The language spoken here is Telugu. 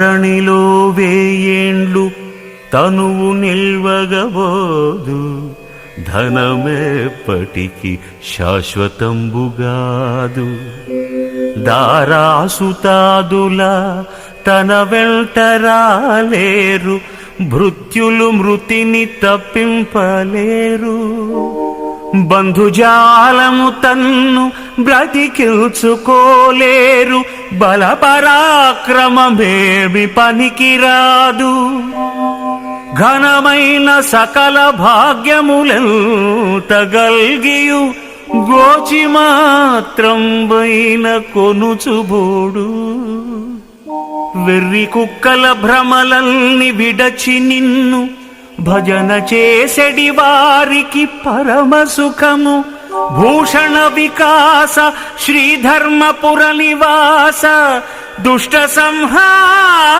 ధరణిలో వేయేండ్లు తనువు నిల్వగబోదు. ధనమేపటికి శాశ్వతంబుగాదు. దారాసుతాదుల తన వెంటరాలేరు భృత్యులు మృతిని తప్పింపలేరు. బంధుజాలము తన్ను బ్రతికిల్చుకోలేరు బలపరాక్రమమేమి పనికిరాదు. ఘనమైన సకల భాగ్యములెంత గల్గియు గోచి మాత్రం వైన కొనుచుబోడు. వెర్రి కుక్కల భ్రమలల్ని విడచి నిన్ను భజన చేసెడి వారికి పరమ సుఖము. భూషణ వికాస శ్రీధర్మపుర నివాస దుష్ట సంహార